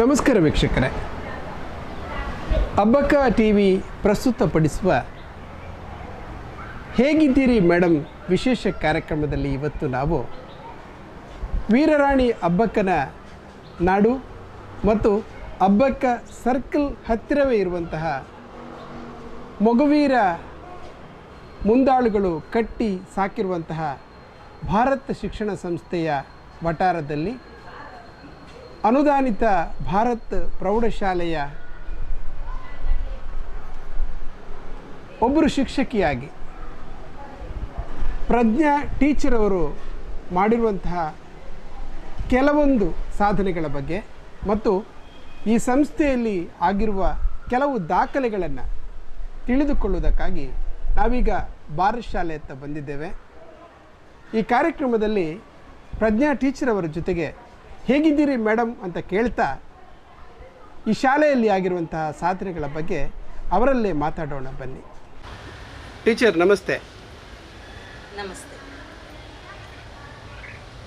ನಮಸ್ಕಾರ ವೀಕ್ಷಕರೇ. Abbakka T V ಪ್ರಸ್ತುತಪಡಿಸುವ ಹೇಗಿದ್ದೀರಿ ಮೇಡಮ್ ವಿಶೇಷ ಕಾರ್ಯಕ್ರಮದಲ್ಲಿ ಇವತ್ತು ನಾವು ವೀರರಾಣಿ ಅಬ್ಬಕ್ಕನ ನಾಡು ಮತ್ತು ಅಬ್ಬಕ್ಕ ಸರ್ಕಲ್ ಹತ್ತಿರವೇ ಇರುವಂತಹ ಮಗುವೀರ ಮುಂದಾಳುಗಳು ಕಟ್ಟಿ ಸಾಕಿರುವಂತಹ ಭಾರತ ಶಿಕ್ಷಣ ಸಂಸ್ಥೆಯ ವಟಾರದಲ್ಲಿ ಅನುದಾನಿತ ಭಾರತ್ ಪ್ರೌಢಶಾಲೆಯ ಒಬ್ಬರು ಶಿಕ್ಷಕಿಯಾಗಿ ಪ್ರಜ್ಞಾ ಟೀಚರ್ ಅವರು ಮಾಡಿರುವಂತಹ ಕೆಲವೊಂದು ಸಾಧನೆಗಳ ಬಗ್ಗೆ ಮತ್ತು ಈ ಸಂಸ್ಥೆಯಲ್ಲಿ ಆಗಿರುವ ಕೆಲವು ದಾಖಲೆಗಳನ್ನು ತಿಳಿದುಕೊಳ್ಳುವುದಕ್ಕಾಗಿ ನಾವೀಗ ಭಾರತ್ ಶಾಲೆಯತ್ತ ಬಂದಿದ್ದೇವೆ. ಈ ಕಾರ್ಯಕ್ರಮದಲ್ಲಿ ಪ್ರಜ್ಞಾ ಟೀಚರ್ ಅವರ ಜೊತೆಗೆ ಹೇಗಿದ್ದೀರಿ ಮೇಡಮ್ ಅಂತ ಕೇಳ್ತಾ ಈ ಶಾಲೆಯಲ್ಲಿ ಆಗಿರುವಂತಹ ಸಾಧನೆಗಳ ಬಗ್ಗೆ ಅವರಲ್ಲೇ ಮಾತಾಡೋಣ ಬನ್ನಿ. ಟೀಚರ್ ನಮಸ್ತೆ. ನಮಸ್ತೆ.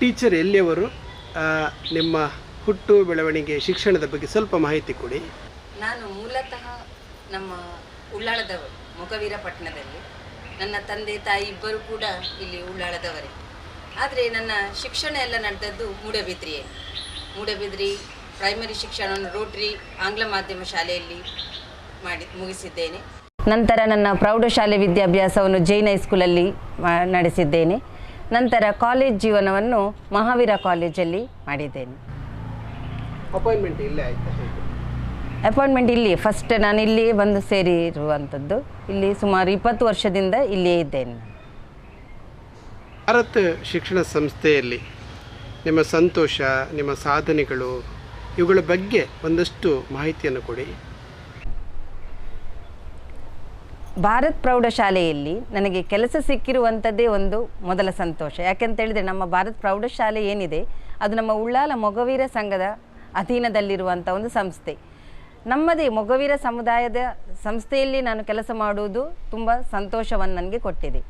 ಟೀಚರ್ ಎಲ್ಲಿಯವರು? ನಿಮ್ಮ ಹುಟ್ಟು ಬೆಳವಣಿಗೆ ಶಿಕ್ಷಣದ ಬಗ್ಗೆ ಸ್ವಲ್ಪ ಮಾಹಿತಿ ಕೊಡಿ. ನಾನು ಮೂಲತಃ ನಮ್ಮ ಉಳ್ಳಾಳದವರು ಮೊಗವೀರ ಪಟ್ಟಣದಲ್ಲಿ ನನ್ನ ತಂದೆ ತಾಯಿ ಇಬ್ಬರು ಕೂಡ ಇಲ್ಲಿ ಉಳ್ಳಾಳದವರೇ. ಆದರೆ ನನ್ನ ಶಿಕ್ಷಣ ಎಲ್ಲ ನಡೆದದ್ದು ಮೂಡಬಿದ್ರಿಯಲ್ಲಿ. ಮೂಡಬಿದ್ರಿ ಪ್ರೈಮರಿ ಶಿಕ್ಷಣವನ್ನು ರೋಟ್ರಿ ಆಂಗ್ಲ ಮಾಧ್ಯಮ ಶಾಲೆಯಲ್ಲಿ ಮಾಡಿ ಮುಗಿಸಿದ್ದೇನೆ. ನಂತರ ನನ್ನ ಪ್ರೌಢಶಾಲೆ ವಿದ್ಯಾಭ್ಯಾಸವನ್ನು ಜೈನ್ ಹೈಸ್ಕೂಲಲ್ಲಿ ನಡೆಸಿದ್ದೇನೆ. ನಂತರ ಕಾಲೇಜ್ ಜೀವನವನ್ನು ಮಹಾವೀರ ಕಾಲೇಜಲ್ಲಿ ಮಾಡಿದ್ದೇನೆ. ಅಪಾಯಿಂಟ್ಮೆಂಟ್ ಇಲ್ಲೇ ಆಯ್ತಾ ಅಪಾಯಿಂಟ್ಮೆಂಟ್ ಇಲ್ಲಿ ಫಸ್ಟ್ ನಾನು ಇಲ್ಲಿ ಬಂದು ಸೇರಿರುವಂಥದ್ದು. ಇಲ್ಲಿ ಸುಮಾರು ಇಪ್ಪತ್ತು ವರ್ಷದಿಂದ ಇಲ್ಲಿಯೇ ಇದ್ದೇನೆ. ಭಾರತ ಶಿಕ್ಷಣ ಸಂಸ್ಥೆಯಲ್ಲಿ ನಿಮ್ಮ ಸಂತೋಷ, ನಿಮ್ಮ ಸಾಧನೆಗಳು, ಇವುಗಳ ಬಗ್ಗೆ ಒಂದಷ್ಟು ಮಾಹಿತಿಯನ್ನು ಕೊಡಿ. ಭಾರತ್ ಪ್ರೌಢಶಾಲೆಯಲ್ಲಿ ನನಗೆ ಕೆಲಸ ಸಿಕ್ಕಿರುವಂಥದ್ದೇ ಒಂದು ಮೊದಲ ಸಂತೋಷ. ಯಾಕೆಂತ ಹೇಳಿದರೆ ನಮ್ಮ ಭಾರತ್ ಪ್ರೌಢಶಾಲೆ ಏನಿದೆ, ಅದು ನಮ್ಮ ಉಳ್ಳಾಲ ಮೊಗವೀರ ಸಂಘದ ಅಧೀನದಲ್ಲಿರುವಂಥ ಒಂದು ಸಂಸ್ಥೆ. ನಮ್ಮದೇ ಮೊಗವೀರ ಸಮುದಾಯದ ಸಂಸ್ಥೆಯಲ್ಲಿ ನಾನು ಕೆಲಸ ಮಾಡುವುದು ತುಂಬ ಸಂತೋಷವನ್ನು ನನಗೆ ಕೊಟ್ಟಿದೆ.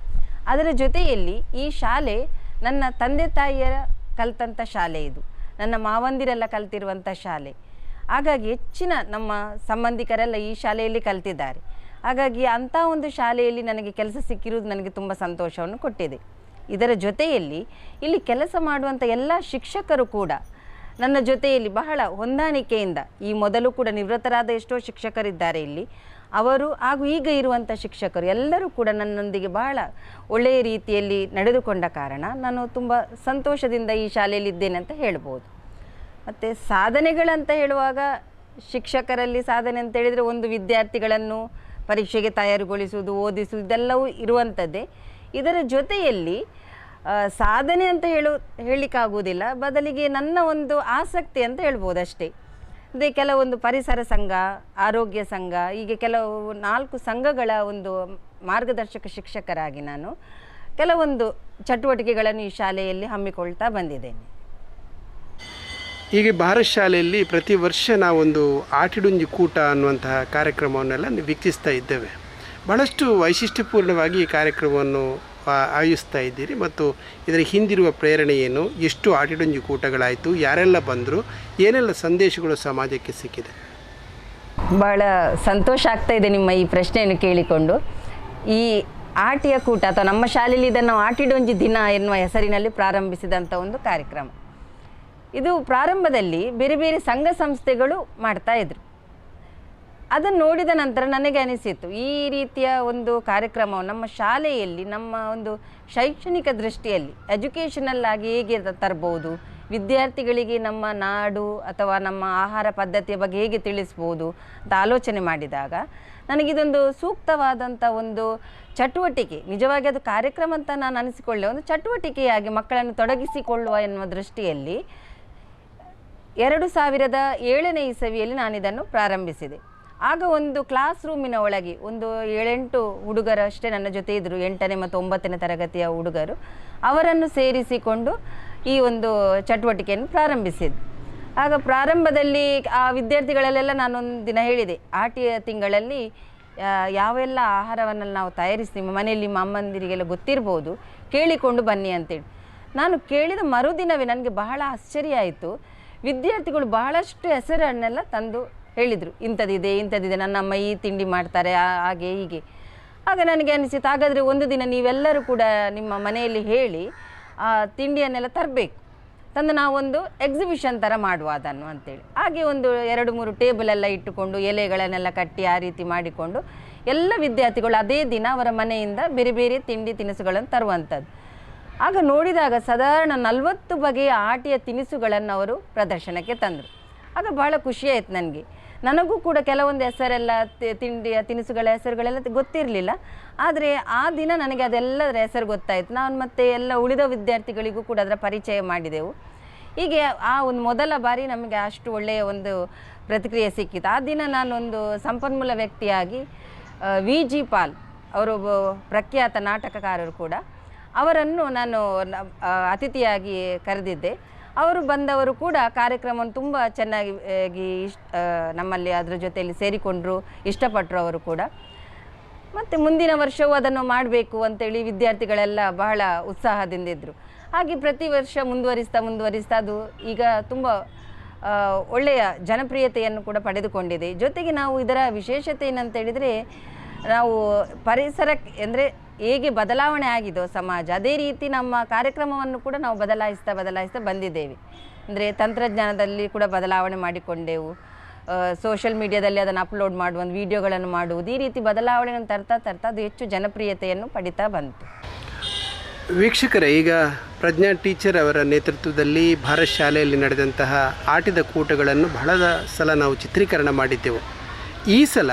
ಅದರ ಜೊತೆಯಲ್ಲಿ ಈ ಶಾಲೆ ನನ್ನ ತಂದೆ ತಾಯಿಯರ ಕಲ್ತಂಥ ಶಾಲೆ ಇದು. ನನ್ನ ಮಾವಂದಿರೆಲ್ಲ ಕಲ್ತಿರುವಂಥ ಶಾಲೆ. ಹಾಗಾಗಿ ಹೆಚ್ಚಿನ ನಮ್ಮ ಸಂಬಂಧಿಕರೆಲ್ಲ ಈ ಶಾಲೆಯಲ್ಲಿ ಕಲ್ತಿದ್ದಾರೆ. ಹಾಗಾಗಿ ಅಂಥ ಒಂದು ಶಾಲೆಯಲ್ಲಿ ನನಗೆ ಕೆಲಸ ಸಿಕ್ಕಿರುವುದು ನನಗೆ ತುಂಬ ಸಂತೋಷವನ್ನು ಕೊಟ್ಟಿದೆ. ಇದರ ಜೊತೆಯಲ್ಲಿ ಇಲ್ಲಿ ಕೆಲಸ ಮಾಡುವಂಥ ಎಲ್ಲ ಶಿಕ್ಷಕರು ಕೂಡ ನನ್ನ ಜೊತೆಯಲ್ಲಿ ಬಹಳ ಹೊಂದಾಣಿಕೆಯಿಂದ ಈ ಮೊದಲು ಕೂಡ ನಿವೃತ್ತರಾದ ಎಷ್ಟೋ ಶಿಕ್ಷಕರಿದ್ದಾರೆ ಇಲ್ಲಿ. ಅವರು ಹಾಗೂ ಈಗ ಇರುವಂಥ ಶಿಕ್ಷಕರು ಎಲ್ಲರೂ ಕೂಡ ನನ್ನೊಂದಿಗೆ ಬಹಳ ಒಳ್ಳೆಯ ರೀತಿಯಲ್ಲಿ ನಡೆದುಕೊಂಡ ಕಾರಣ ನಾನು ತುಂಬ ಸಂತೋಷದಿಂದ ಈ ಶಾಲೆಯಲ್ಲಿದ್ದೇನೆ ಅಂತ ಹೇಳ್ಬೋದು. ಮತ್ತು ಸಾಧನೆಗಳಂತ ಹೇಳುವಾಗ ಶಿಕ್ಷಕರಲ್ಲಿ ಸಾಧನೆ ಅಂತ ಹೇಳಿದರೆ ಒಂದು ವಿದ್ಯಾರ್ಥಿಗಳನ್ನು ಪರೀಕ್ಷೆಗೆ ತಯಾರುಗೊಳಿಸುವುದು, ಓದಿಸುವುದು ಇದೆಲ್ಲವೂ ಇರುವಂಥದ್ದೇ ಇದರ ಜೊತೆಯಲ್ಲಿ ಸಾಧನೆ ಅಂತ ಹೇಳು, ಹೇಳಲಿಕ್ಕಾಗುವುದಿಲ್ಲ. ಬದಲಿಗೆ ನನ್ನ ಒಂದು ಆಸಕ್ತಿ ಅಂತ ಹೇಳ್ಬೋದು ಅಷ್ಟೇ ಅದೇ ಕೆಲವೊಂದು ಪರಿಸರ ಸಂಘ, ಆರೋಗ್ಯ ಸಂಘ, ಹೀಗೆ ಕೆಲವು ನಾಲ್ಕು ಸಂಘಗಳ ಒಂದು ಮಾರ್ಗದರ್ಶಕ ಶಿಕ್ಷಕರಾಗಿ ನಾನು ಕೆಲವೊಂದು ಚಟುವಟಿಕೆಗಳನ್ನು ಈ ಶಾಲೆಯಲ್ಲಿ ಹಮ್ಮಿಕೊಳ್ತಾ ಬಂದಿದ್ದೇನೆ. ಹೀಗೆ ಭಾರತ್ ಶಾಲೆಯಲ್ಲಿ ಪ್ರತಿ ವರ್ಷ ನಾವೊಂದು ಆಟಿಡುಂಜಿ ಕೂಟ ಅನ್ನುವಂತಹ ಕಾರ್ಯಕ್ರಮವನ್ನೆಲ್ಲ ವೀಕ್ಷಿಸ್ತಾ ಇದ್ದೇವೆ. ಬಹಳಷ್ಟು ವೈಶಿಷ್ಟ್ಯಪೂರ್ಣವಾಗಿ ಈ ಕಾರ್ಯಕ್ರಮವನ್ನು ಆಯೋಜಿಸ್ತಾ ಇದ್ದೀರಿ ಮತ್ತು ಇದರ ಹಿಂದಿರುವ ಪ್ರೇರಣೆ ಏನು? ಎಷ್ಟು ಆಟಿಡೊಂಜಿ ಕೂಟಗಳಾಯಿತು? ಯಾರೆಲ್ಲ ಬಂದರು? ಏನೆಲ್ಲ ಸಂದೇಶಗಳು ಸಮಾಜಕ್ಕೆ ಸಿಕ್ಕಿದೆ? ಭಾಳ ಸಂತೋಷ ಆಗ್ತಾ ಇದೆ ನಿಮ್ಮ ಈ ಪ್ರಶ್ನೆಯನ್ನು ಕೇಳಿಕೊಂಡು. ಈ ಆಟಿಯ ಕೂಟ ಅಥವಾ ನಮ್ಮ ಶಾಲೆಯಲ್ಲಿ ಇದನ್ನು ಆಟಿಡೊಂಜಿ ದಿನ ಎನ್ನುವ ಹೆಸರಿನಲ್ಲಿ ಪ್ರಾರಂಭಿಸಿದಂಥ ಒಂದು ಕಾರ್ಯಕ್ರಮ. ಇದು ಪ್ರಾರಂಭದಲ್ಲಿ ಬೇರೆ ಬೇರೆ ಸಂಘ ಸಂಸ್ಥೆಗಳು ಮಾಡ್ತಾ ಇದ್ರು. ಅದನ್ನು ನೋಡಿದ ನಂತರ ನನಗೆ ಅನಿಸಿತು, ಈ ರೀತಿಯ ಒಂದು ಕಾರ್ಯಕ್ರಮವು ನಮ್ಮ ಶಾಲೆಯಲ್ಲಿ, ನಮ್ಮ ಒಂದು ಶೈಕ್ಷಣಿಕ ದೃಷ್ಟಿಯಲ್ಲಿ ಎಜುಕೇಷನಲ್ ಆಗಿ ಹೇಗೆ ತರ್ಬೋದು ವಿದ್ಯಾರ್ಥಿಗಳಿಗೆ ನಮ್ಮ ನಾಡು ಅಥವಾ ನಮ್ಮ ಆಹಾರ ಪದ್ಧತಿಯ ಬಗ್ಗೆ ಹೇಗೆ ತಿಳಿಸ್ಬೋದು ಅಂತ ಆಲೋಚನೆ ಮಾಡಿದಾಗ ನನಗಿದೊಂದು ಸೂಕ್ತವಾದಂಥ ಒಂದು ಚಟುವಟಿಕೆ, ನಿಜವಾಗಿ ಅದು ಕಾರ್ಯಕ್ರಮ ಅಂತ ನಾನು ಅನಿಸಿಕೊಳ್ಳೆ, ಒಂದು ಚಟುವಟಿಕೆಯಾಗಿ ಮಕ್ಕಳನ್ನು ತೊಡಗಿಸಿಕೊಳ್ಳುವ ಎನ್ನುವ ದೃಷ್ಟಿಯಲ್ಲಿ ಎರಡು ಸಾವಿರದ ಏಳನೇ ಇಸವಿಯಲ್ಲಿ ನಾನು ಇದನ್ನು ಪ್ರಾರಂಭಿಸಿದೆ. ಆಗ ಒಂದು ಕ್ಲಾಸ್ ರೂಮಿನ ಒಳಗೆ ಒಂದು ಏಳೆಂಟು ಹುಡುಗರು ಅಷ್ಟೇ ನನ್ನ ಜೊತೆ ಇದ್ದರು ಎಂಟನೇ ಮತ್ತು ಒಂಬತ್ತನೇ ತರಗತಿಯ ಹುಡುಗರು. ಅವರನ್ನು ಸೇರಿಸಿಕೊಂಡು ಈ ಒಂದು ಚಟುವಟಿಕೆಯನ್ನು ಪ್ರಾರಂಭಿಸಿದ್ದು. ಆಗ ಪ್ರಾರಂಭದಲ್ಲಿ ಆ ವಿದ್ಯಾರ್ಥಿಗಳಲ್ಲೆಲ್ಲ ನಾನೊಂದು ದಿನ ಹೇಳಿದೆ, ಆಟಿಯ ತಿಂಗಳಲ್ಲಿ ಯಾವೆಲ್ಲ ಆಹಾರವನ್ನು ನಾವು ತಯಾರಿಸ್ತೀವಿ ಮನೆಯಲ್ಲಿ ನಿಮ್ಮ ಅಮ್ಮಂದಿರಿಗೆಲ್ಲ ಗೊತ್ತಿರ್ಬೋದು, ಕೇಳಿಕೊಂಡು ಬನ್ನಿ ಅಂತೇಳಿ. ನಾನು ಕೇಳಿದ ಮರುದಿನವೇ ನನಗೆ ಬಹಳ ಆಶ್ಚರ್ಯ ಆಯಿತು. ವಿದ್ಯಾರ್ಥಿಗಳು ಬಹಳಷ್ಟು ಹೆಸರನ್ನೆಲ್ಲ ತಂದು ಹೇಳಿದರು, ಇಂಥದ್ದಿದೆ ಇಂಥದ್ದಿದೆ ನನ್ನಮ್ಮ ಈ ತಿಂಡಿ ಮಾಡ್ತಾರೆ ಹಾಗೆ, ಹೀಗೆ. ಆಗ ನನಗೆ ಅನಿಸಿತು, ಹಾಗಾದರೆ ಒಂದು ದಿನ ನೀವೆಲ್ಲರೂ ಕೂಡ ನಿಮ್ಮ ಮನೆಯಲ್ಲಿ ಹೇಳಿ, ಆ ತಿಂಡಿಯನ್ನೆಲ್ಲ ತರಬೇಕು. ತಂದು ನಾವೊಂದು ಎಕ್ಸಿಬಿಷನ್ ಥರ ಮಾಡುವ ಅದನ್ನು, ಅಂತೇಳಿ. ಹಾಗೆ ಒಂದು ಎರಡು, ಮೂರು ಟೇಬಲ್ ಎಲ್ಲ ಇಟ್ಟುಕೊಂಡು, ಎಲೆಗಳನ್ನೆಲ್ಲ ಕಟ್ಟಿ ಆ ರೀತಿ ಮಾಡಿಕೊಂಡು, ಎಲ್ಲ ವಿದ್ಯಾರ್ಥಿಗಳು ಅದೇ ದಿನ ಅವರ ಮನೆಯಿಂದ ಬೇರೆ ಬೇರೆ ತಿಂಡಿ ತಿನಿಸುಗಳನ್ನು ತರುವಂಥದ್ದು. ಆಗ ನೋಡಿದಾಗ ಸಾಧಾರಣ ನಲವತ್ತು ಬಗೆಯ ಆಟಿಯ ತಿನಿಸುಗಳನ್ನು ಅವರು ಪ್ರದರ್ಶನಕ್ಕೆ ತಂದರು. ಆಗ ಬಹಳ ಖುಷಿಯಾಯಿತು ನನಗೆ. ನನಗೂ ಕೂಡ ಕೆಲವೊಂದು ಹೆಸರೆಲ್ಲ ತಿಂಡಿಯ ತಿನಿಸುಗಳ ಹೆಸರುಗಳೆಲ್ಲ ಗೊತ್ತಿರಲಿಲ್ಲ. ಆದರೆ ಆ ದಿನ ನನಗೆ ಅದೆಲ್ಲದರ ಹೆಸರು ಗೊತ್ತಾಯಿತು. ನಾನು ಮತ್ತೆ ಎಲ್ಲ ಉಳಿದ ವಿದ್ಯಾರ್ಥಿಗಳಿಗೂ ಕೂಡ ಅದರ ಪರಿಚಯ ಮಾಡಿದೆವು. ಹೀಗೆ ಆ ಒಂದು ಮೊದಲ ಬಾರಿ ನಮಗೆ ಅಷ್ಟು ಒಳ್ಳೆಯ ಒಂದು ಪ್ರತಿಕ್ರಿಯೆ ಸಿಕ್ಕಿತು. ಆ ದಿನ ನಾನೊಂದು ಸಂಪನ್ಮೂಲ ವ್ಯಕ್ತಿಯಾಗಿ ವಿ. ಜಿ. ಪಾಲ್ ಅವರು ಪ್ರಖ್ಯಾತ ನಾಟಕಕಾರರು ಕೂಡ. ಅವರನ್ನು ನಾನು ಅತಿಥಿಯಾಗಿ ಕರೆದಿದ್ದೆ. ಅವರು ಬಂದವರು ಕೂಡ ಕಾರ್ಯಕ್ರಮವನ್ನು ತುಂಬ ಚೆನ್ನಾಗಿ ನಮ್ಮಲ್ಲಿ ಅದರ ಜೊತೆಯಲ್ಲಿ ಸೇರಿಕೊಂಡರು ಇಷ್ಟಪಟ್ಟರು ಅವರು ಕೂಡ. ಮತ್ತು ಮುಂದಿನ ವರ್ಷವೂ ಅದನ್ನು ಮಾಡಬೇಕು ಅಂತೇಳಿ ವಿದ್ಯಾರ್ಥಿಗಳೆಲ್ಲ ಬಹಳ ಉತ್ಸಾಹದಿಂದ ಉತ್ಸಾಹದಿಂದಿದ್ದರು ಹಾಗೆ ಪ್ರತಿ ವರ್ಷ ಮುಂದುವರಿಸ್ತಾ ಮುಂದುವರಿಸ್ತಾ ಅದು ಈಗ ತುಂಬ ಒಳ್ಳೆಯ ಜನಪ್ರಿಯತೆಯನ್ನು ಕೂಡ ಪಡೆದುಕೊಂಡಿದೆ. ಜೊತೆಗೆ ನಾವು ಇದರ ವಿಶೇಷತೆ ಏನಂತ ಹೇಳಿದರೆ ನಾವು ಪರಿಸರಕ್ಕೆ ಅಂದರೆ ಹೇಗೆ ಬದಲಾವಣೆ ಆಗಿದೋ ಸಮಾಜ, ಅದೇ ರೀತಿ ನಮ್ಮ ಕಾರ್ಯಕ್ರಮವನ್ನು ಕೂಡ ನಾವು ಬದಲಾಯಿಸ್ತಾ ಬದಲಾಯಿಸ್ತಾ ಬಂದಿದ್ದೇವೆ. ಅಂದರೆ ತಂತ್ರಜ್ಞಾನದಲ್ಲಿ ಕೂಡ ಬದಲಾವಣೆ ಮಾಡಿಕೊಂಡೆವು. ಸೋಷಿಯಲ್ ಮೀಡಿಯಾದಲ್ಲಿ ಅದನ್ನು ಅಪ್ಲೋಡ್ ಮಾಡುವ, ಒಂದು ವಿಡಿಯೋಗಳನ್ನು ಮಾಡುವುದು, ಈ ರೀತಿ ಬದಲಾವಣೆಯನ್ನು ತರ್ತಾ ತರ್ತಾ ಅದು ಹೆಚ್ಚು ಜನಪ್ರಿಯತೆಯನ್ನು ಪಡಿತಾ ಬಂತು. ವೀಕ್ಷಕರೇ, ಈಗ ಪ್ರಜ್ಞಾ ಟೀಚರ್ ಅವರ ನೇತೃತ್ವದಲ್ಲಿ ಭಾರತ ಶಾಲೆಯಲ್ಲಿ ನಡೆದಂತಹ ಆಟದ ಕೂಟಗಳನ್ನು ಬಹಳ ಸಲ ನಾವು ಚಿತ್ರೀಕರಣ ಮಾಡಿದ್ದೆವು. ಈ ಸಲ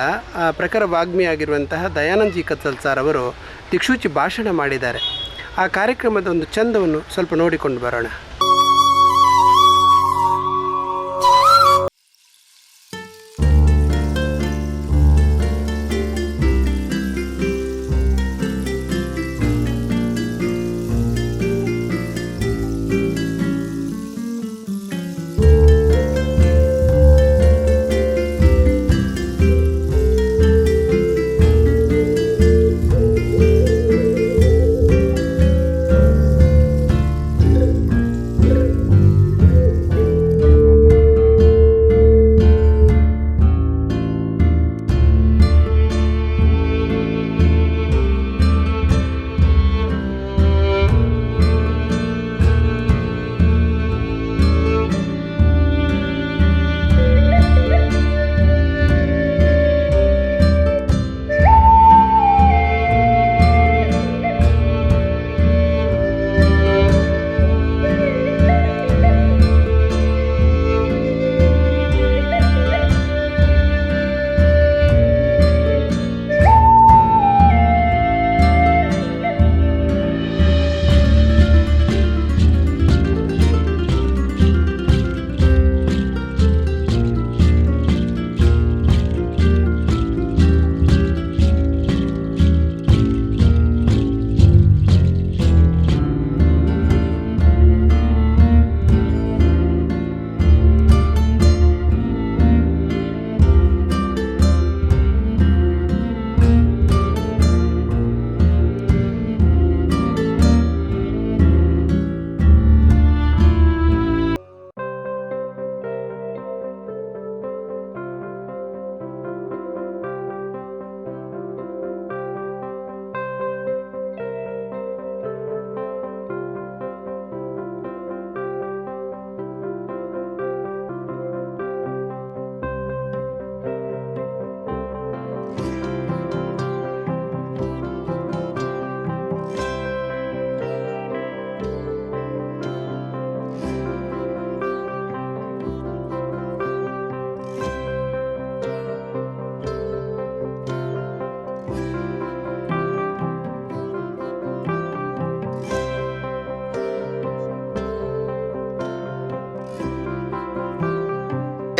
ಪ್ರಖರ ವಾಗ್ಮಿಯಾಗಿರುವಂತಹ ದಯಾನಂದ್ ಜಿ ಕತ್ತಲ್ ಸರ್ ಅವರು ದಿಕ್ಷೂಚಿ ಭಾಷಣ ಮಾಡಿದ್ದಾರೆ. ಆ ಕಾರ್ಯಕ್ರಮದ ಒಂದು ಚಂದವನ್ನು ಸ್ವಲ್ಪ ನೋಡಿಕೊಂಡು ಬರೋಣ.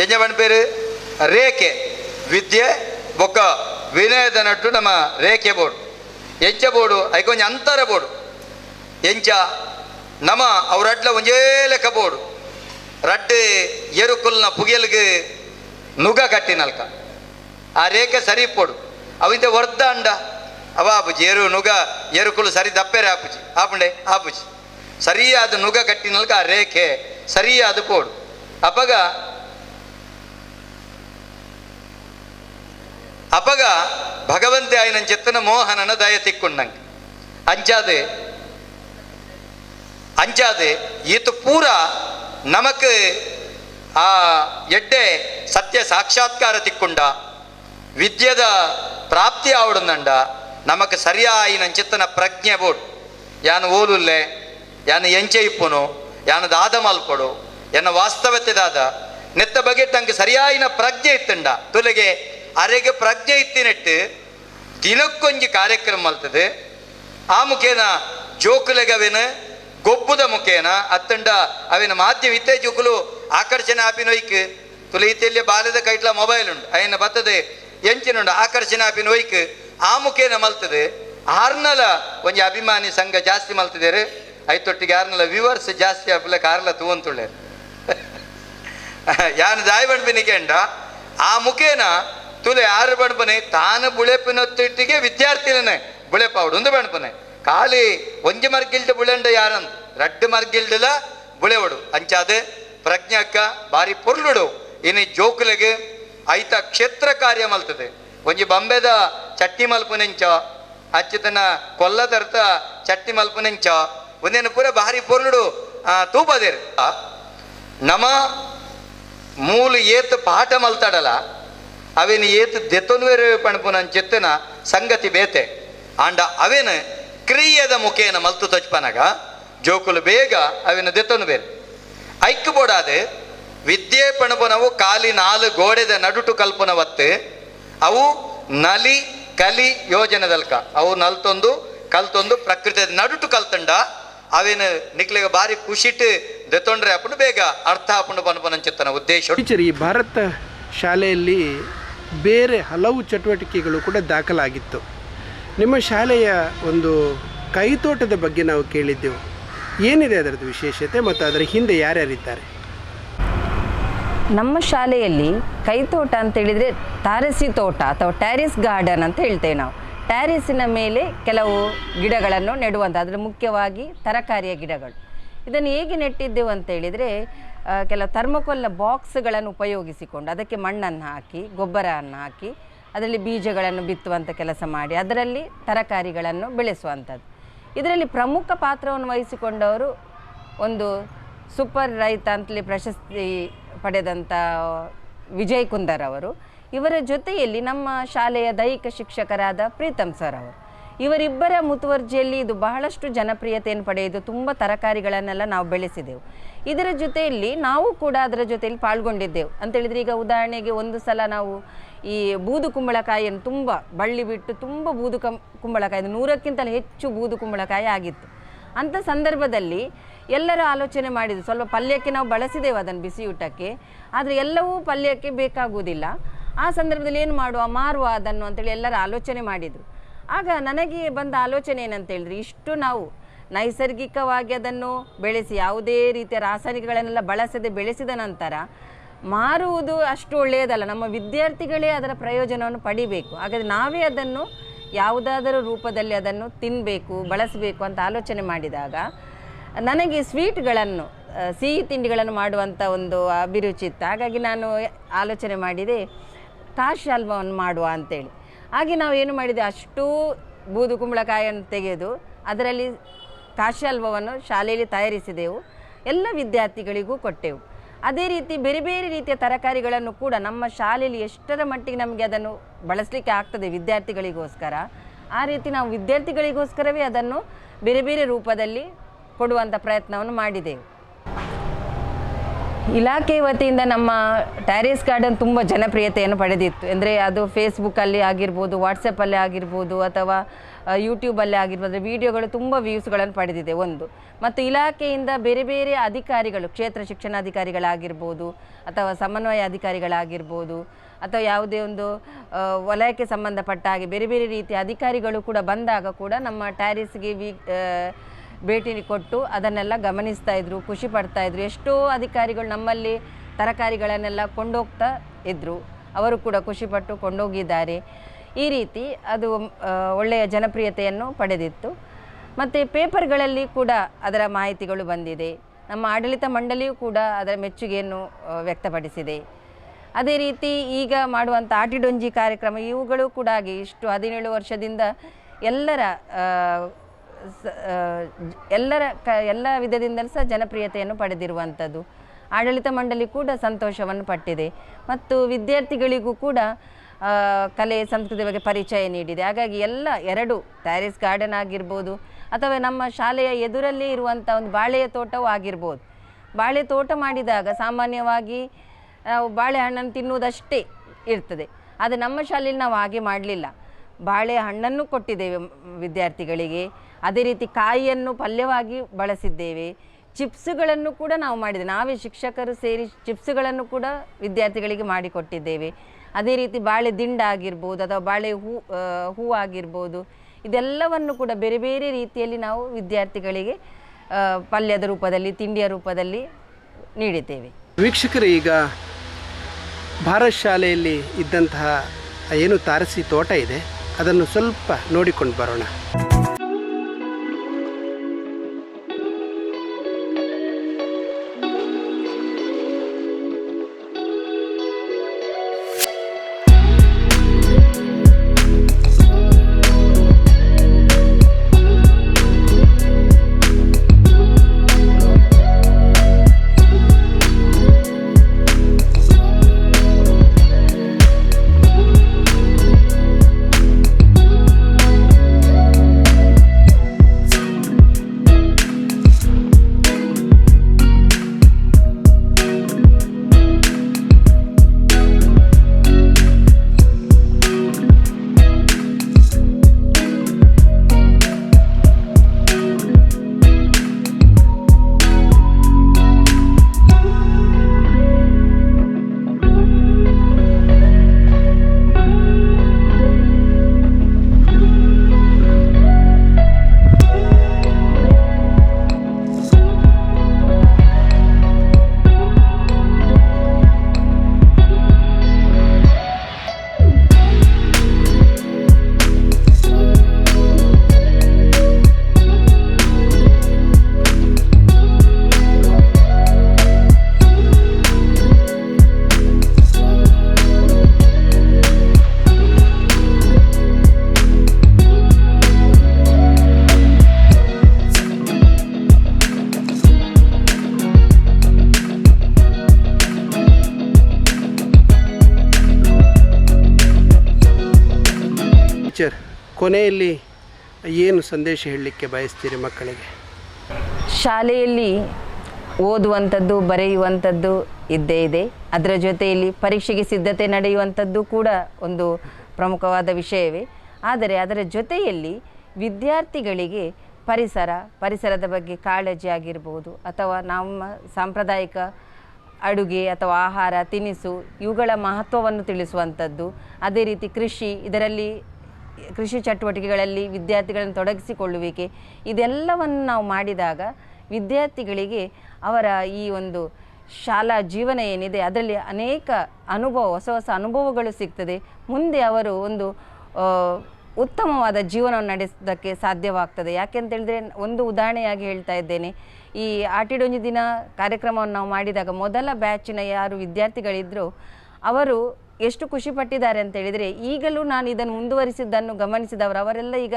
ಎಂಜವನ್ ಪೇರು? ರೇಖೆ. ವಿದ್ಯೆ ಬೊಕ್ಕ ವಿನಯದ ನಟ್ಟು ನಮ್ಮ ರೇಖೆ ಬೋಡು ಎಂಚ ಬೋಡು ಐಕೊಂಜಿ ಅಂತರ ಬೋಡು ಎಂಚ ನಮ ಅವ್ರ ಅಡ್ಲ ಒಂಜೇ ಲೆಕ್ಕ ಬೋಡು ರಡ್ಡು ಎರುಕುಲ್ನ ಪುಗೆಲ್ಗೆ ನುಗ ಕಟ್ಟಿನಲ್ಕ ಆ ರೇಖೆ ಸರಿ ಪೋಡು. ಅವಿಂದ ವರ್ಧ ಅಂಡ. ಅವ ಎರು, ನುಗ ಎರುಕುಲು ಸರಿ ದಪ್ಪೆರೆ ಆಪುಜಿ. ಆಪುಂಡೆ, ಆಪುಜಿ. ಸರಿಯಾದ ನುಗ ಕಟ್ಟಿನಲ್ಕ ಆ ರೇಖೆ ಸರಿಯಾದ ಪೋಡು. ಅಪಗ ಅಪಗ ಭಗವಂತೆ ఆయన చెత్తన మోహనన దయ తిక్కుండంగ అంచాదే ಅಂಚಾದೆ ಈತ ಪೂರ ನಮಕ್ ಆ ಎಡ್ಡೆ ಸತ್ಯ ಸಾಕ್ಷಾತ್ಕಾರ ತಿಕ್ಕೊಂಡ ವಿದ್ಯದ ಪ್ರಾಪ್ತಿ ಆವಡುಂದಂಡ ನಮಕ್ ಸರಿಯಾಯಿನ ಚಿತ್ತನ ಪ್ರಜ್ಞೆ ಬೋಡ್ ಯಾನು ಓಲುಲ್ಲೆ ಯಾನು ಎಂಚೆ ಇಪ್ಪುನು ಯಾನು ದಾದ ಮಲ್ಪಡು ಎನ್ನ ವಾಸ್ತವತೆದಾದ ನೆತ್ತ ಬಗೆ ತಂಗೆ ಸರಿಯಾಯಿನ ಪ್ರಜ್ಞೆ ಇತ್ತಂಡ ತುಲೆಗೆ ಅರೆಗೆ ಪ್ರಜ್ಞೆ ಇತ್ತಿನಟ್ಟು ದಿನಕ್ಕೊಂಜಿ ಕಾರ್ಯಕ್ರಮ ಮಲ್ತದೆ ಆ ಮುಖೇನ ಜೋಕುಲೆಗವಿನ, ಗೊಬ್ಬುದ ಮುಖೇನ, ಅತ್ತಂಡ ಅವಿನ ಮಾಧ್ಯಮ ಇತ್ತೆ ಜೋಕುಲು ಆಕರ್ಷಣೆ ಆಪಿನ ಒಯ್ಕ್ ತುಲ ಇತ್ತೆಲ್ಲಿ ಬಾಲ್ಯದ ಕೈಟ್ಲ ಮೊಬೈಲ್ ಉಂಡು ಅಯ್ಯನ ಬತ್ತದೆ ಎಂಚಿನುಂಡು ಆಕರ್ಷಣೆ ಆಪಿನ ಒಯ್ಕ್ ಆ ಮುಖೇನ ಮಲ್ತದೆ. ಆರ್ನಲ ಒಂಜಿ ಅಭಿಮಾನಿ ಸಂಘ ಜಾಸ್ತಿ ಮಲ್ತಿದ್ದೇರೆ ಐತೊಟ್ಟಿಗೆ ಆರ್ನಲ ವ್ಯೂವರ್ಸ್ ಜಾಸ್ತಿ ಆಪಲ ಕಾರ್ಲ ತೂವಂತುಳ್ಳೆ ಯಾನು ದಾಯಿ ಬಣ್ಬಿನಿಕೆಂಡ ಆ ಮುಖೇನ ತುಲೆ ಆರು ಬಣ್ಪನೆ, ತಾನು ಬುಳೆಪಿನೊತ್ತಿಟ್ಟಿಗೆ ವಿದ್ಯಾರ್ಥಿನೇ ಬುಳೆಪಾವಡು ಒಂದು ಬಣ್ಪನೆ. ಖಾಲಿ ಒಂಜಿ ಮರ್ಗಿಲ್ಡ್ ಬುಳೆಂಡ ಯಾರಂದ್ ರಡ್ಡು ಮರ್ಗಿಲ್ಡಲ ಬುಳೆವಡು. ಅಂಚಾದೆ ಪ್ರಜ್ಞಕ್ಕ ಬಾರಿ ಪೊರ್ಲುಡು. ಇನ್ನು ಜೋಕುಲೆಗೆ ಐತ ಕ್ಷೇತ್ರ ಕಾರ್ಯ ಮಲ್ತದೆ. ಒಂಜಿ ಬಂಬೆದ ಚಟ್ಟಿ ಮಲ್ಪುನೆಂಚ, ಅಚ್ಚಿತನ ಕೊಲ್ಲ ತರ್ತ ಚಟ್ಟಿ ಮಲ್ಪುನೆಂಚ. ಒಂದೇನು ಪೂರ ಬಾರಿ ಪೊರ್ಲುಡು ತೂಪದೇರು. ನಮ ಮೂಲ ಏತ್ ಪಾಠ ಮಲ್ತಾಡಲ್ಲ ಅವೇನು ಏತ್ ದೆತ್ತೊನ್ವೇರೆ ಪಣಪುನ ಚೆತ್ತನ ಸಂಗತಿ ಬೇತೆ. ಆಂಡ ಅವೇನು ಕ್ರಿಯದ ಮುಖೇನ ಮಲ್ತು ತೊಚ್ಪನಗ ಜೋಕುಲು ಬೇಗ ಅವಿನ ದೆತ್ತೊನು ಬೇರೆ. ಐಕ್ಕು ಬೋಡಾದೆ, ವಿದ್ಯೆ ಪಣಪುನವು ಕಾಲಿ ನಾಲು ಗೋಡೆದ ನಡುಟು ಕಲ್ಪನವತ್ತು, ಅವು ನಲಿ ಕಲಿ ಯೋಜನೆ ದಲ್ಕ ಅವು ನಲ್ತೊಂದು, ಕಲ್ತೊಂದು ಪ್ರಕೃತಿದ ನಡುಟು ಕಲ್ತಂಡ, ಅವೇನು ನಿಕ್ಲಿಗೆ ಬಾರಿ ಖುಷಿಟ್ಟು ದೆತ್ತೊಂಡ್ರೆ ಅಪ್ಪನು ಬೇಗ ಅರ್ಥ ಹಾಕೊಂಡು ಚಿತ್ತನ ಉದ್ದೇಶ. ಟೀಚರ್, ಈ ಭಾರತ ಶಾಲೆಯಲ್ಲಿ ಬೇರೆ ಹಲವು ಚಟುವಟಿಕೆಗಳು ಕೂಡ ದಾಖಲಾಗಿತ್ತು. ನಿಮ್ಮ ಶಾಲೆಯ ಒಂದು ಕೈತೋಟದ ಬಗ್ಗೆ ನಾವು ಕೇಳಿದ್ದೆವು. ಏನಿದೆ ಅದರದ್ದು ವಿಶೇಷತೆ ಮತ್ತು ಅದರ ಹಿಂದೆ ಯಾರ್ಯಾರಿದ್ದಾರೆ? ನಮ್ಮ ಶಾಲೆಯಲ್ಲಿ ಕೈತೋಟ ಅಂತ ಹೇಳಿದರೆ ತಾರಸಿ ತೋಟ ಅಥವಾ ಟ್ಯಾರಿಸ್ ಗಾರ್ಡನ್ ಅಂತ ಹೇಳ್ತೇವೆ ನಾವು. ಟ್ಯಾರಿಸಿನ ಮೇಲೆ ಕೆಲವು ಗಿಡಗಳನ್ನು ನೆಡುವಂಥ ಅದರ ಮುಖ್ಯವಾಗಿ ತರಕಾರಿಯ ಗಿಡಗಳು. ಇದನ್ನು ಹೇಗೆ ನೆಟ್ಟಿದ್ದೆವು ಅಂತ ಹೇಳಿದರೆ ಕೆಲವು ಥರ್ಮಕೋಲ್ನ ಬಾಕ್ಸ್ಗಳನ್ನು ಉಪಯೋಗಿಸಿಕೊಂಡು ಅದಕ್ಕೆ ಮಣ್ಣನ್ನು ಹಾಕಿ, ಗೊಬ್ಬರವನ್ನು ಹಾಕಿ, ಅದರಲ್ಲಿ ಬೀಜಗಳನ್ನು ಬಿತ್ತುವಂಥ ಕೆಲಸ ಮಾಡಿ, ಅದರಲ್ಲಿ ತರಕಾರಿಗಳನ್ನು ಬೆಳೆಸುವಂಥದ್ದು. ಇದರಲ್ಲಿ ಪ್ರಮುಖ ಪಾತ್ರವನ್ನು ವಹಿಸಿಕೊಂಡವರು ಒಂದು ಸೂಪರ್ ರೈತ ಅಂತಲೇ ಪ್ರಶಸ್ತಿ ಪಡೆದಂಥ ವಿಜಯ್ ಕುಂದರ್ ಅವರು. ಇವರ ಜೊತೆಯಲ್ಲಿ ನಮ್ಮ ಶಾಲೆಯ ದೈಹಿಕ ಶಿಕ್ಷಕರಾದ ಪ್ರೀತಮ್ ಸರ್ ಅವರು. ಇವರಿಬ್ಬರ ಮುತುವರ್ಜಿಯಲ್ಲಿ ಇದು ಬಹಳಷ್ಟು ಜನಪ್ರಿಯತೆಯನ್ನು ಪಡೆಯಿತು. ತುಂಬ ತರಕಾರಿಗಳನ್ನೆಲ್ಲ ನಾವು ಬೆಳೆಸಿದೆವು. ಇದರ ಜೊತೆಯಲ್ಲಿ ನಾವು ಕೂಡ ಅದರ ಜೊತೆಯಲ್ಲಿ ಪಾಲ್ಗೊಂಡಿದ್ದೆವು. ಅಂತ ಹೇಳಿದ್ರೆ ಈಗ ಉದಾಹರಣೆಗೆ ಒಂದು ಸಲ ನಾವು ಈ ಬೂದು ಕುಂಬಳಕಾಯಿಯನ್ನು ತುಂಬ ಬಳ್ಳಿ ಬಿಟ್ಟು ತುಂಬ ಬೂದು ಕಂ, ಕುಂಬಳಕಾಯಿ ನೂರಕ್ಕಿಂತಲೂ ಹೆಚ್ಚು ಬೂದು ಕುಂಬಳಕಾಯಿ ಆಗಿತ್ತು. ಅಂಥ ಸಂದರ್ಭದಲ್ಲಿ ಎಲ್ಲರೂ ಆಲೋಚನೆ ಮಾಡಿದ್ದು ಸ್ವಲ್ಪ ಪಲ್ಯಕ್ಕೆ ನಾವು ಬಳಸಿದೆವು ಅದನ್ನು ಬಿಸಿಯೂಟಕ್ಕೆ. ಆದರೆ ಎಲ್ಲವೂ ಪಲ್ಯಕ್ಕೆ ಬೇಕಾಗುವುದಿಲ್ಲ. ಆ ಸಂದರ್ಭದಲ್ಲಿ ಏನು ಮಾಡುವ? ಮಾರುವ ಅದನ್ನು ಅಂತೇಳಿ ಎಲ್ಲರೂ ಆಲೋಚನೆ ಮಾಡಿದರು. ಆಗ ನನಗೆ ಬಂದ ಆಲೋಚನೆ ಏನಂತ ಹೇಳಿದ್ರೆ, ಇಷ್ಟು ನಾವು ನೈಸರ್ಗಿಕವಾಗಿ ಅದನ್ನು ಬೆಳೆಸಿ, ಯಾವುದೇ ರೀತಿಯ ರಾಸಾಯನಿಕಗಳನ್ನೆಲ್ಲ ಬಳಸದೆ ಬೆಳೆಸಿದ ನಂತರ ಮಾರುವುದು ಅಷ್ಟು ಒಳ್ಳೆಯದಲ್ಲ. ನಮ್ಮ ವಿದ್ಯಾರ್ಥಿಗಳೇ ಅದರ ಪ್ರಯೋಜನವನ್ನು ಪಡಿಬೇಕು. ಹಾಗಾದರೆ ನಾವೇ ಅದನ್ನು ಯಾವುದಾದರೂ ರೂಪದಲ್ಲಿ ಅದನ್ನು ತಿನ್ನಬೇಕು ಬಳಸಬೇಕು ಅಂತ ಆಲೋಚನೆ ಮಾಡಿದಾಗ ನನಗೆ ಸ್ವೀಟ್ಗಳನ್ನು ಸಿಹಿ ತಿಂಡಿಗಳನ್ನು ಮಾಡುವಂಥ ಒಂದು ಅಭಿರುಚಿ ಇತ್ತು. ಹಾಗಾಗಿ ನಾನು ಆಲೋಚನೆ ಮಾಡಿದೆ, ಕಾಶಿ ಹಲ್ವವನ್ನು ಮಾಡುವ ಅಂತೇಳಿ. ಹಾಗೆ ನಾವು ಏನು ಮಾಡಿದೆ? ಅಷ್ಟೂ ಬೂದು ಕುಂಬಳಕಾಯಿಯನ್ನು ತೆಗೆದು ಅದರಲ್ಲಿ ಕಾಶಿ ಹಲ್ವವನ್ನು ಶಾಲೆಯಲ್ಲಿ ತಯಾರಿಸಿದೆವು. ಎಲ್ಲ ವಿದ್ಯಾರ್ಥಿಗಳಿಗೂ ಕೊಟ್ಟೆವು. ಅದೇ ರೀತಿ ಬೇರೆ ಬೇರೆ ರೀತಿಯ ತರಕಾರಿಗಳನ್ನು ಕೂಡ ನಮ್ಮ ಶಾಲೆಯಲ್ಲಿ ಎಷ್ಟರ ಮಟ್ಟಿಗೆ ನಮಗೆ ಅದನ್ನು ಬಳಸಲಿಕ್ಕೆ ಆಗ್ತದೆ ವಿದ್ಯಾರ್ಥಿಗಳಿಗೋಸ್ಕರ, ಆ ರೀತಿ ನಾವು ವಿದ್ಯಾರ್ಥಿಗಳಿಗೋಸ್ಕರವೇ ಅದನ್ನು ಬೇರೆ ಬೇರೆ ರೂಪದಲ್ಲಿ ಕೊಡುವಂಥ ಪ್ರಯತ್ನವನ್ನು ಮಾಡಿದೆವು. ಇಲಾಖೆ ವತಿಯಿಂದ ನಮ್ಮ ಟ್ಯಾರಿಸ್ ಗಾರ್ಡನ್ ತುಂಬ ಜನಪ್ರಿಯತೆಯನ್ನು ಪಡೆದಿತ್ತು. ಅಂದರೆ ಅದು ಫೇಸ್ಬುಕ್ಕಲ್ಲಿ ಆಗಿರ್ಬೋದು ವಾಟ್ಸಪ್ಪಲ್ಲಿ ಆಗಿರ್ಬೋದು, ಅಥವಾ ಯೂಟ್ಯೂಬಲ್ಲೇ ಆಗಿರ್ಬೋದು ವಿಡಿಯೋಗಳು ತುಂಬ ವ್ಯೂಸ್ಗಳನ್ನು ಪಡೆದಿದೆ ಒಂದು. ಮತ್ತು ಇಲಾಖೆಯಿಂದ ಬೇರೆ ಬೇರೆ ಅಧಿಕಾರಿಗಳು, ಕ್ಷೇತ್ರ ಶಿಕ್ಷಣಾಧಿಕಾರಿಗಳಾಗಿರ್ಬೋದು, ಅಥವಾ ಸಮನ್ವಯ ಅಧಿಕಾರಿಗಳಾಗಿರ್ಬೋದು, ಅಥವಾ ಯಾವುದೇ ಒಂದು ವಲಯಕ್ಕೆ ಸಂಬಂಧಪಟ್ಟ ಹಾಗೆ ಬೇರೆ ಬೇರೆ ರೀತಿಯ ಅಧಿಕಾರಿಗಳು ಕೂಡ ಬಂದಾಗ ಕೂಡ ನಮ್ಮ ಟ್ಯಾರಿಸ್ಗೆ ವಿ ಭೇಟಿ ಕೊಟ್ಟು ಅದನ್ನೆಲ್ಲ ಗಮನಿಸ್ತಾ ಇದ್ರು, ಖುಷಿ ಪಡ್ತಾ ಇದ್ರು. ಎಷ್ಟೋ ಅಧಿಕಾರಿಗಳು ನಮ್ಮಲ್ಲಿ ತರಕಾರಿಗಳನ್ನೆಲ್ಲ ಕೊಂಡೋಗ್ತಾ ಇದ್ದರು ಅವರು ಕೂಡ ಖುಷಿಪಟ್ಟು ಕೊಂಡೋಗಿದ್ದಾರೆ. ಈ ರೀತಿ ಅದು ಒಳ್ಳೆಯ ಜನಪ್ರಿಯತೆಯನ್ನು ಪಡೆದಿತ್ತು. ಮತ್ತು ಪೇಪರ್ಗಳಲ್ಲಿ ಕೂಡ ಅದರ ಮಾಹಿತಿಗಳು ಬಂದಿದೆ. ನಮ್ಮ ಆಡಳಿತ ಮಂಡಳಿಯೂ ಕೂಡ ಅದರ ಮೆಚ್ಚುಗೆಯನ್ನು ವ್ಯಕ್ತಪಡಿಸಿದೆ. ಅದೇ ರೀತಿ ಈಗ ಮಾಡುವಂಥ ಆಟಿಡೊಂಜಿ ಕಾರ್ಯಕ್ರಮ, ಇವುಗಳು ಕೂಡ ಹಾಗೆ ಇಷ್ಟು ಹದಿನೇಳು ವರ್ಷದಿಂದ ಎಲ್ಲರ ಎಲ್ಲರ ಕ, ಎಲ್ಲ ವಿಧದಿಂದಲೂ ಸಹ ಜನಪ್ರಿಯತೆಯನ್ನು ಪಡೆದಿರುವಂಥದ್ದು. ಆಡಳಿತ ಮಂಡಳಿ ಕೂಡ ಸಂತೋಷವನ್ನು ಪಟ್ಟಿದೆ. ಮತ್ತು ವಿದ್ಯಾರ್ಥಿಗಳಿಗೂ ಕೂಡ ಕಲೆ, ಸಂಸ್ಕೃತಿ ಬಗ್ಗೆ ಪರಿಚಯ ನೀಡಿದೆ. ಹಾಗಾಗಿ ಎಲ್ಲ ಎರಡು ಟ್ಯಾರಿಸ್ ಗಾರ್ಡನ್ ಆಗಿರ್ಬೋದು, ಅಥವಾ ನಮ್ಮ ಶಾಲೆಯ ಎದುರಲ್ಲೇ ಇರುವಂಥ ಒಂದು ಬಾಳೆಯ ತೋಟವೂ ಆಗಿರ್ಬೋದು. ಬಾಳೆ ತೋಟ ಮಾಡಿದಾಗ ಸಾಮಾನ್ಯವಾಗಿ ನಾವು ಬಾಳೆಹಣ್ಣನ್ನು ತಿನ್ನುವುದಷ್ಟೇ ಇರ್ತದೆ. ಆದರೆ ನಮ್ಮ ಶಾಲೆಯಲ್ಲಿ ನಾವು ಹಾಗೆ ಮಾಡಲಿಲ್ಲ. ಬಾಳೆಹಣ್ಣನ್ನು ಕೊಟ್ಟಿದ್ದೇವೆ, ವಿದ್ಯಾರ್ಥಿಗಳಿಗೆ. ಅದೇ ರೀತಿ ಕಾಯಿಯನ್ನು ಪಲ್ಯವಾಗಿ ಬಳಸಿದ್ದೇವೆ. ಚಿಪ್ಸುಗಳನ್ನು ಕೂಡ ನಾವು ಮಾಡಿದೆ. ನಾವೇ ಶಿಕ್ಷಕರು ಸೇರಿ ಚಿಪ್ಸುಗಳನ್ನು ಕೂಡ ವಿದ್ಯಾರ್ಥಿಗಳಿಗೆ ಮಾಡಿಕೊಟ್ಟಿದ್ದೇವೆ. ಅದೇ ರೀತಿ ಬಾಳೆ ದಿಂಡ ಆಗಿರ್ಬೋದು ಅಥವಾ ಬಾಳೆ ಹೂ ಹೂ ಆಗಿರ್ಬೋದು. ಇದೆಲ್ಲವನ್ನು ಕೂಡ ಬೇರೆ ಬೇರೆ ರೀತಿಯಲ್ಲಿ ನಾವು ವಿದ್ಯಾರ್ಥಿಗಳಿಗೆ ಪಲ್ಯದ ರೂಪದಲ್ಲಿ, ತಿಂಡಿಯ ರೂಪದಲ್ಲಿ ನೀಡಿದ್ದೇವೆ. ವೀಕ್ಷಕರು, ಈಗ ಭಾರತ್ ಶಾಲೆಯಲ್ಲಿ ಇದ್ದಂತಹ ಏನು ತಾರಸಿ ತೋಟ ಇದೆ. ಅದನ್ನು ಸ್ವಲ್ಪ ನೋಡಿಕೊಂಡು ಬರೋಣ. ಕೊನೆಯಲ್ಲಿ ಏನು ಸಂದೇಶ ಹೇಳಲಿಕ್ಕೆ ಬಯಸ್ತೀರಿ ಮಕ್ಕಳಿಗೆ? ಶಾಲೆಯಲ್ಲಿ ಓದುವಂಥದ್ದು, ಬರೆಯುವಂಥದ್ದು ಇದ್ದೇ ಇದೆ. ಅದರ ಜೊತೆಯಲ್ಲಿ ಪರೀಕ್ಷೆಗೆ ಸಿದ್ಧತೆ ನಡೆಯುವಂಥದ್ದು ಕೂಡ ಒಂದು ಪ್ರಮುಖವಾದ ವಿಷಯವೇ. ಆದರೆ ಅದರ ಜೊತೆಯಲ್ಲಿ ವಿದ್ಯಾರ್ಥಿಗಳಿಗೆ ಪರಿಸರ, ಪರಿಸರದ ಬಗ್ಗೆ ಕಾಳಜಿ ಆಗಿರ್ಬೋದು, ಅಥವಾ ನಮ್ಮ ಸಾಂಪ್ರದಾಯಿಕ ಅಡುಗೆ ಅಥವಾ ಆಹಾರ, ತಿನಿಸು, ಇವುಗಳ ಮಹತ್ವವನ್ನು ತಿಳಿಸುವಂಥದ್ದು. ಅದೇ ರೀತಿ ಕೃಷಿ, ಇದರಲ್ಲಿ ಕೃಷಿ ಚಟುವಟಿಕೆಗಳಲ್ಲಿ ವಿದ್ಯಾರ್ಥಿಗಳನ್ನು ತೊಡಗಿಸಿಕೊಳ್ಳುವಿಕೆ, ಇದೆಲ್ಲವನ್ನು ನಾವು ಮಾಡಿದಾಗ ವಿದ್ಯಾರ್ಥಿಗಳಿಗೆ ಅವರ ಈ ಒಂದು ಶಾಲಾ ಜೀವನ ಏನಿದೆ, ಅದರಲ್ಲಿ ಅನೇಕ ಅನುಭವ, ಹೊಸ ಹೊಸ ಅನುಭವಗಳು ಸಿಗ್ತದೆ. ಮುಂದೆ ಅವರು ಒಂದು ಉತ್ತಮವಾದ ಜೀವನವನ್ನು ನಡೆಸೋದಕ್ಕೆ ಸಾಧ್ಯವಾಗ್ತದೆ. ಯಾಕೆಂತೇಳಿದ್ರೆ ಒಂದು ಉದಾಹರಣೆಯಾಗಿ ಹೇಳ್ತಾ ಇದ್ದೇನೆ. ಈ ಆಟಿಡೊಂಜಿ ದಿನ ಕಾರ್ಯಕ್ರಮವನ್ನು ನಾವು ಮಾಡಿದಾಗ ಮೊದಲ ಬ್ಯಾಚಿನ ಯಾರು ವಿದ್ಯಾರ್ಥಿಗಳಿದ್ದರು ಅವರು ಎಷ್ಟು ಖುಷಿ ಪಟ್ಟಿದ್ದಾರೆ ಅಂತ ಹೇಳಿದರೆ, ಈಗಲೂ ನಾನು ಇದನ್ನು ಮುಂದುವರಿಸಿದ್ದನ್ನು ಗಮನಿಸಿದವರು ಅವರೆಲ್ಲ ಈಗ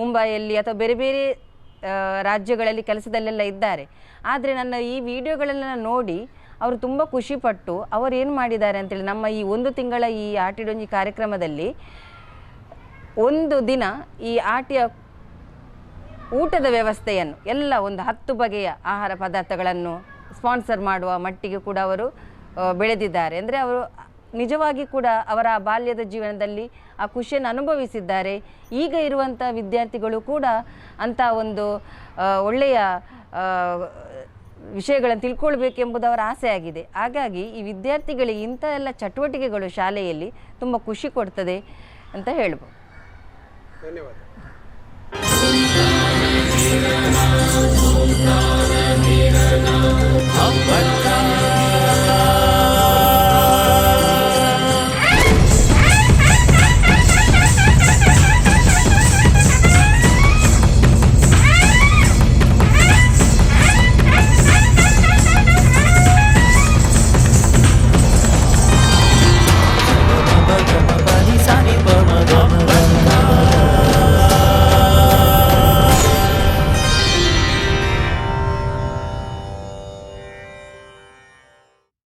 ಮುಂಬೈಯಲ್ಲಿ ಅಥವಾ ಬೇರೆ ಬೇರೆ ರಾಜ್ಯಗಳಲ್ಲಿ ಕೆಲಸದಲ್ಲೆಲ್ಲ ಇದ್ದಾರೆ. ಆದರೆ ನನ್ನ ಈ ವಿಡಿಯೋಗಳೆಲ್ಲ ನೋಡಿ ಅವರು ತುಂಬ ಖುಷಿಪಟ್ಟು ಅವರು ಏನು ಮಾಡಿದ್ದಾರೆ ಅಂತೇಳಿ ನಮ್ಮ ಈ ಒಂದು ತಿಂಗಳ ಈ ಆಟಿಡೊಂಜಿ ಕಾರ್ಯಕ್ರಮದಲ್ಲಿ ಒಂದು ದಿನ ಈ ಆಟಿಯ ಊಟದ ವ್ಯವಸ್ಥೆಯನ್ನು, ಎಲ್ಲ ಒಂದು ಹತ್ತು ಬಗೆಯ ಆಹಾರ ಪದಾರ್ಥಗಳನ್ನು ಸ್ಪಾನ್ಸರ್ ಮಾಡುವ ಮಟ್ಟಿಗೆ ಕೂಡ ಅವರು ಬೆಳೆದಿದ್ದಾರೆ. ಅಂದರೆ ಅವರು ನಿಜವಾಗಿ ಕೂಡ ಅವರ ಬಾಲ್ಯದ ಜೀವನದಲ್ಲಿ ಆ ಖುಷಿಯನ್ನು ಅನುಭವಿಸಿದ್ದಾರೆ. ಈಗ ಇರುವಂಥ ವಿದ್ಯಾರ್ಥಿಗಳು ಕೂಡ ಅಂಥ ಒಂದು ಒಳ್ಳೆಯ ವಿಷಯಗಳನ್ನು ತಿಳ್ಕೊಳ್ಬೇಕೆಂಬುದು ಅವರ ಆಸೆ ಆಗಿದೆ. ಹಾಗಾಗಿ ಈ ವಿದ್ಯಾರ್ಥಿಗಳಿಗೆ ಇಂಥ ಎಲ್ಲ ಚಟುವಟಿಕೆಗಳು ಶಾಲೆಯಲ್ಲಿ ತುಂಬ ಖುಷಿ ಕೊಡ್ತದೆ ಅಂತ ಹೇಳ್ಬೋದು. ಧನ್ಯವಾದ.